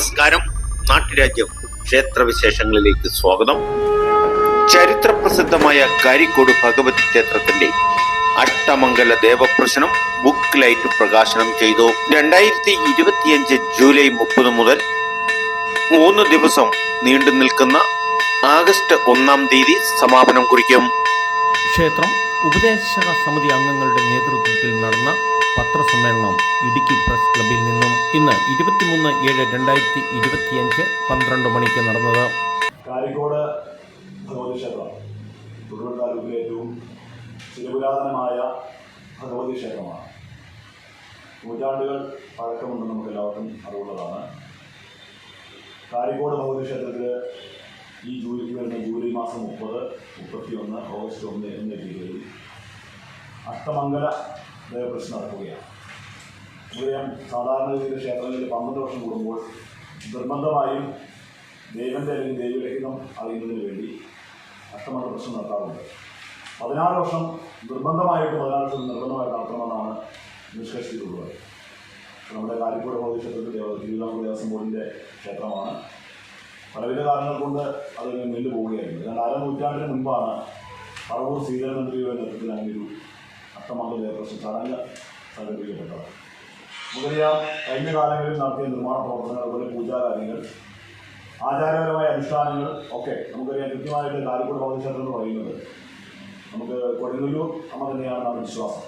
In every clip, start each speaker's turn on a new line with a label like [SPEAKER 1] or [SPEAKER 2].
[SPEAKER 1] നമസ്കാരം. നാട്ടുരാജ്യം ക്ഷേത്രവിശേഷങ്ങളിലേക്ക് സ്വാഗതം. ചരിത്ര പ്രസിദ്ധമായ കാരിക്കോട് ഭഗവതി ക്ഷേത്രത്തിന്റെ അട്ടമംഗല ദേവപ്രശ്നം ബുക്ക് ലൈറ്റ് പ്രകാശനം ചെയ്തു. രണ്ടായിരത്തി ഇരുപത്തിയഞ്ച് ജൂലൈ മുപ്പത് മുതൽ മൂന്ന് ദിവസം നീണ്ടു നിൽക്കുന്ന ആഗസ്റ്റ് ഒന്നാം തീയതി സമാപനം കുറിക്കും.
[SPEAKER 2] ക്ഷേത്രം ഉപദേശക സമിതി അംഗങ്ങളുടെ നേതൃത്വത്തിൽ നടന്ന പത്രസമ്മേളനം ഇടുക്കി പ്രസ് ക്ലബിൽ നിന്നും ഇന്ന് ഇരുപത്തിമൂന്ന് ഏഴ് രണ്ടായിരത്തി ഇരുപത്തിയഞ്ച് പന്ത്രണ്ട് മണിക്ക് നടന്നത്.
[SPEAKER 3] കാലിക്കോട് ഭഗവതി ക്ഷേത്രം താലൂക്കിലെ ഏറ്റവും ചിരപുരാതനമായ ഭഗവതി ക്ഷേത്രമാണ്. നൂറ്റാണ്ടുകൾ പഴക്കമുണ്ടെന്ന് നമുക്ക് എല്ലാവർക്കും അറിവുള്ളതാണ്. കാലിക്കോട് ഭഗവതി ക്ഷേത്രത്തിൽ ഈ ജൂലിക്ക് വരുന്ന ജൂലൈ മാസം മുപ്പത് മുപ്പത്തി ഒന്ന് ഓഗസ്റ്റ് ഒന്ന് എന്നീ തീയതികളിൽ അഷ്ടമംഗല ദേവപ്രശ്നം നടക്കുകയാണ്. നമുക്കറിയാം സാധാരണ രീതിയിൽ ക്ഷേത്രങ്ങളിൽ പന്ത്രണ്ട് വർഷം കൂടുമ്പോൾ നിർബന്ധമായും ദൈവന്റെ അല്ലെങ്കിൽ ദൈവലിഖിതം അറിയുന്നതിന് വേണ്ടി അഷ്ടമത പ്രശ്നം നടത്താറുണ്ട്. പതിനാറ് വർഷം നിർബന്ധമായിട്ട് പതിനാറ് വർഷം നിർബന്ധമായിട്ട് നടത്തണമെന്നാണ് നിഷ്കർഷിച്ചിട്ടുള്ളത്. നമ്മുടെ കാലിക്കോട് ക്ഷേത്രത്തിൽ ദേവ തിരുവിതാംകൂർ ദേവസ്വം ബോർഡിന്റെ ക്ഷേത്രമാണ്. പലവിധ കാരണങ്ങൾ കൊണ്ട് അത് നിന്നു പോവുകയായിരുന്നു. ഏതാണ്ട് അര നൂറ്റാണ്ടിന് മുൻപാണ് പറവൂർ ശ്രീധരമന്ത്രിയുടെ നേതൃത്വത്തിൽ അങ്ങനെ ഒരു ദേവപ്രശ്നം ചടങ്ങ് സംഘടിപ്പിക്കപ്പെട്ടത് മുതലിയ കഴിഞ്ഞ കാലങ്ങളിൽ നടത്തിയ നിർമ്മാണ പ്രവർത്തനങ്ങൾ അതുപോലെ പൂജാകാര്യങ്ങൾ ആചാരപരമായ അനുഷ്ഠാനങ്ങൾ ഒക്കെ നമുക്കറിയാം കൃത്യമായിട്ട് കാലിക്കോട് ഭൗതിക്ഷേത്രം എന്ന് പറയുന്നത്. നമുക്ക് കൊടുങ്ങല്ലൂർ അമ്മ തന്നെയാണ് നമ്മുടെ വിശ്വാസം.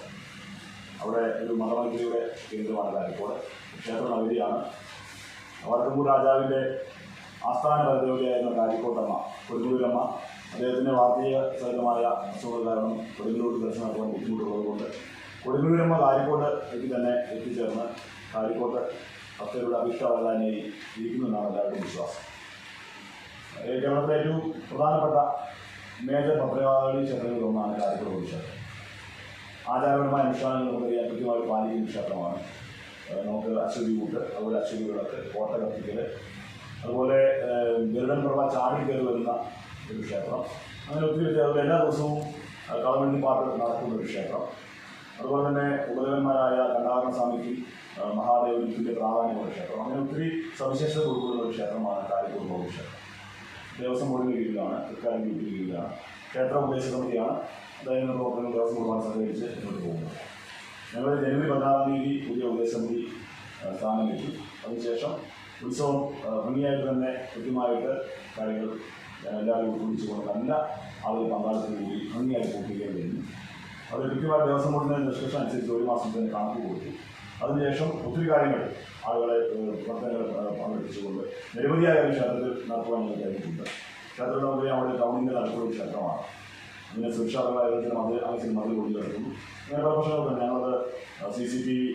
[SPEAKER 3] അവിടെ ഒരു മതമന്ത്രിയുടെ കേന്ദ്രമാണ് കാലിക്കോട്. ക്ഷേത്രം അവരിയാണ് വടക്കമ്പൂർ രാജാവിന്റെ ആസ്ഥാന പരദേവതയായിരുന്ന കാലിക്കോട്ടമ്മ കൊടുങ്ങല്ലൂരമ്മ. അദ്ദേഹത്തിന്റെ വാർത്തീയ സഹിതമായ അസുഖങ്ങൾ കാരണം കൊടുങ്ങല്ലൂർ ദർശനം നടത്താൻ ബുദ്ധിമുട്ടുള്ളതുകൊണ്ട് കൊടുങ്ങല്ലൂരമ്മ കാലിക്കോട്ട് എത്തി തന്നെ എത്തിച്ചേർന്ന് കാരിക്കോട്ട് ഭക്തരുടെ അഭിഷ്ടവരാനായി ഇരിക്കുന്നതാണ് എല്ലാവരുടെയും വിശ്വാസം. കേരളത്തിലെ ഏറ്റവും പ്രധാനപ്പെട്ട മേജർ പത്രവാദി ക്ഷേത്രങ്ങളിൽ ഒന്നാണ് കാലിക്കോട് ക്ഷേത്രം. ആചാരപരമായ അനുഷ്ഠാനങ്ങൾ നമുക്കറിയാം കൃത്യമായി പാലിക്കുന്ന ക്ഷേത്രമാണ്. നമുക്ക് അശ്വതി കൂട്ട് അതുപോലെ അശ്വതി വിളക്ക് കോട്ട കത്തിക്കൽ അതുപോലെ ഗരുഡൻ പ്രഭ ചാടി കയറി വരുന്ന ഒരു ക്ഷേത്രം അങ്ങനെ ഒത്തിരി വ്യത്യാസം. എല്ലാ ദിവസവും കളവണ്ടി പാട്ട് നടക്കുന്ന ഒരു ക്ഷേത്രം അതുപോലെ തന്നെ ഉപദേവന്മാരായ കണ്ടാകരണ സ്വാമിക്ക് ഏഹ് മഹാദേവന് തുല്യ പ്രാധാന്യമുള്ള ക്ഷേത്രം. അങ്ങനെ ഒത്തിരി സവിശേഷത കൊടുക്കുന്ന ഒരു ക്ഷേത്രമാണ് കാലിക്കോട് ബോധ ക്ഷേത്രം. ദേവസ്വം ബോർഡിന്റെ കീഴിലാണ് തൃക്കാലിന്റെ കീഴിലാണ്. ക്ഷേത്ര ഉപദേശ സമിതിയാണ് ദൈനംദിന പ്രവർത്തനങ്ങൾ ദേവസ്വം ബോർഡുമായി സഹകരിച്ച് മുന്നോട്ട് പോകുന്നത്. ഞങ്ങൾ ജനുവരി പതിനാറാം തീയതി പുതിയ ഉപദേശ സമിതി സ്ഥാനം കിട്ടി അതിനുശേഷം ഉത്സവം ഭംഗിയായിട്ട് തന്നെ കൃത്യമായിട്ട് കാര്യങ്ങൾ എല്ലാവരും ഉൾക്കൊള്ളിച്ചുകൊണ്ട് നല്ല ആളുകൾ പങ്കാളിത്തം കൂടി ഭംഗിയായി പൂർത്തീകരിക്കാൻ കഴിഞ്ഞു. അത് കൃത്യമായി ദേവസ്വം ബോർഡിന്റെ നിഷ്കർഷം അനുസരിച്ച് ഒരു മാസം തന്നെ കണക്ക് കൊടുത്തു അതിനുശേഷം ഒത്തിരി കാര്യങ്ങൾ ആളുകളെ പ്രവർത്തനങ്ങൾ പങ്കെടുപ്പിച്ചുകൊണ്ട് നിരവധിയായ ക്ഷേത്രത്തിൽ നടത്തുവാൻ ഞങ്ങൾ കഴിഞ്ഞിട്ടുണ്ട് ക്ഷേത്രത്തിൽ അവിടെ ടൗണിന്റെ നടക്കുന്ന ക്ഷേത്രമാണ് സുരക്ഷാപരമായിരിക്കണം അത് ആ ആവശ്യം മതിൽ കൊണ്ടു കിടക്കുന്നു അങ്ങനെ പല പ്രശ്നങ്ങൾ തന്നെ. ഞങ്ങളത് സി സി ടി വി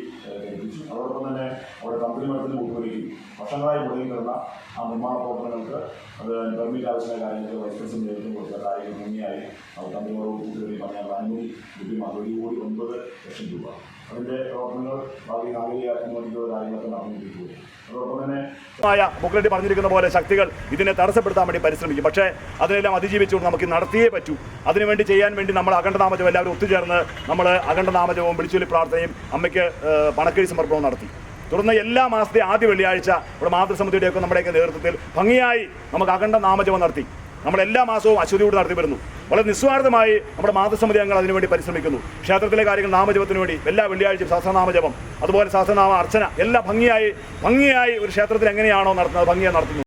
[SPEAKER 3] ഘടിപ്പിച്ചു അതോടൊപ്പം തന്നെ അവിടെ കമ്പനി മരത്തിന് കൂട്ടുപിടിക്കും വർഷങ്ങളായി മുടങ്ങിക്കിടന്ന ആ നിർമ്മാണ പ്രവർത്തനങ്ങൾക്ക് അത് പെർമിറ്റ് ആവശ്യമായ കാര്യങ്ങൾക്ക് പ്രസിഡന്റ് നേതൃത്വം കൊടുത്ത കാര്യങ്ങൾ ഭംഗിയായി അവർ കമ്പനിയോട് കൂട്ടുപിടി പറഞ്ഞാൽ അനുമതി ലഭ്യമാക്കി ഒരു കോടി ഒൻപത് ലക്ഷം രൂപ. അതിന്റെ തന്നെ
[SPEAKER 4] മായ ബുക്ക്ലെറ്റ് പറഞ്ഞിരിക്കുന്ന പോലെ ശക്തികൾ ഇതിനെ തടസ്സപ്പെടുത്താൻ വേണ്ടി പരിശ്രമിക്കും. പക്ഷേ അതിനെല്ലാം അതിജീവിച്ചുകൊണ്ട് നമുക്ക് നടത്തിയേ പറ്റൂ. അതിനുവേണ്ടി ചെയ്യാൻ വേണ്ടി നമ്മൾ അഖണ്ഡനാമജവും എല്ലാവരും ഒത്തുചേർന്ന് നമ്മൾ അഖണ്ഡനാമജവും വിളിച്ചൊല്ലി പ്രാർത്ഥനയും അമ്മയ്ക്ക് പണക്കഴി സമർപ്പണവും നടത്തി. തുടർന്ന് എല്ലാ മാസത്തെ ആദ്യ വെള്ളിയാഴ്ച ഇവിടെ മാതൃസമിതിയുടെയൊക്കെ നമ്മുടെയൊക്കെ നേതൃത്വത്തിൽ ഭംഗിയായി നമുക്ക് അഖണ്ഡ നാമജപം നടത്തി. നമ്മൾ എല്ലാ മാസവും അശ്വതിയോട് നടത്തി വരുന്നു വളരെ നിസ്വാർത്ഥമായി നമ്മുടെ മാതൃസമിതി അംഗങ്ങൾ അതിനുവേണ്ടി പരിശ്രമിക്കുന്നു. ക്ഷേത്രത്തിലെ കാര്യങ്ങൾ നാമജപത്തിന് വേണ്ടി എല്ലാ വെള്ളിയാഴ്ചയും സഹസ്രനാമജപം അതുപോലെ സഹസ്രനാമ അർച്ചന എല്ലാ ഭംഗിയായി ഭംഗിയായി ഒരു ക്ഷേത്രത്തിൽ എങ്ങനെയാണോ നടത്തുന്നത് ഭംഗിയായി നടത്തുന്നു.